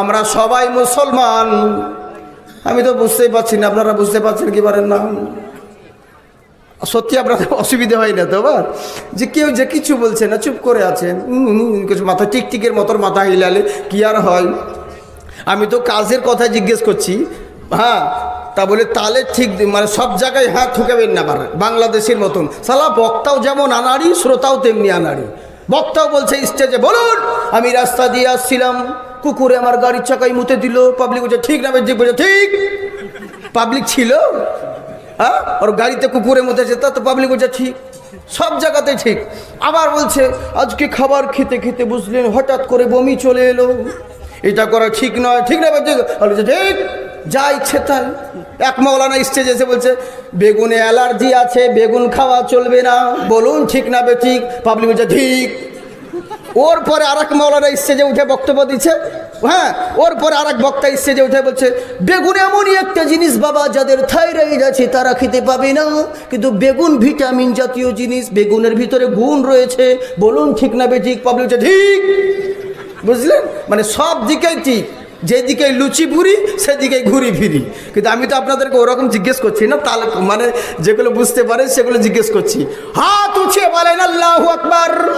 আমরা সবাই মুসলমান। আমি তো বুঝতেই পারছি না, আপনারা বুঝতে পারছেন কি পারেন না। সত্যি আপনাদের অসুবিধা হয় না তো বা? যে কেউ যে কিছু বলছে না, চুপ করে আছেন। কিছু মাথা টিকটিকের মতন মাথা হিলালে কি আর হয়? আমি তো কাজের কথা জিজ্ঞেস করছি। হ্যাঁ তা বলে তালে ঠিক মানে সব জায়গায় হ্যাঁ ঠুকাবেন না বাংলাদেশের মতন। সালা বক্তাও যেমন আনাড়ি, শ্রোতাও তেমনি আনাড়ি। বক্তাও বলছে স্টেজে বলুন, আমি রাস্তা দিয়ে আসছিলাম। কুকুরে আমার গাড়ির চাকায় মুতে দিল। পাবলিক বলছে, ঠিক না বেজি বলছে, ঠিক। পাবলিক ছিল। হ্যাঁ? ওর গাড়িতে কুকুরে মধ্যে যেত, তো পাবলিক বলছে, ঠিক। সব জায়গাতে ঠিক। আবার বলছে, আজকে খাবার খেতে খেতে বুঝলেন, হঠাৎ করে বমি চলে এলো। এটা করা ঠিক নয়। ঠিক না বলছে, ঠিক। যা ইচ্ছে তাই। এক মৌলানা স্টেজে এসে বলছে, বেগুনে অ্যালার্জি আছে, বেগুন খাওয়া চলবে না। বলুন, ঠিক না বে, ঠিক। পাবলিক বলছে, ঠিক। ওর পরে আর এক মৌলানা স্টেজে উঠে বক্তব্য দিচ্ছে। হ্যাঁ ওর পরে আর এক বক্তা স্টেজে উঠে বলছে, বেগুন এমনই একটা জিনিস বাবা, যাদের থাইরয়েড আছে, তারা খেতে পাবে না। কিন্তু বেগুন ভিটামিন জাতীয় জিনিস, বেগুনের ভিতরে গুণ রয়েছে। বলুন, ঠিক না বে, ঠিক? পাবলিক ঠিক। বুঝলেন? মানে সব দিকেই ঠিক। যেদিকে লুচি ভুরি, সেদিকে ঘুরি ফিরি। কিন্তু আমি তো আপনাদেরকে ওরকম জিজ্ঞেস করছি না, তাহলে মানে যেগুলো বুঝতে পারে সেগুলো জিজ্ঞেস করছি। হাত উঠিয়ে বলেন, আল্লাহ আকবার!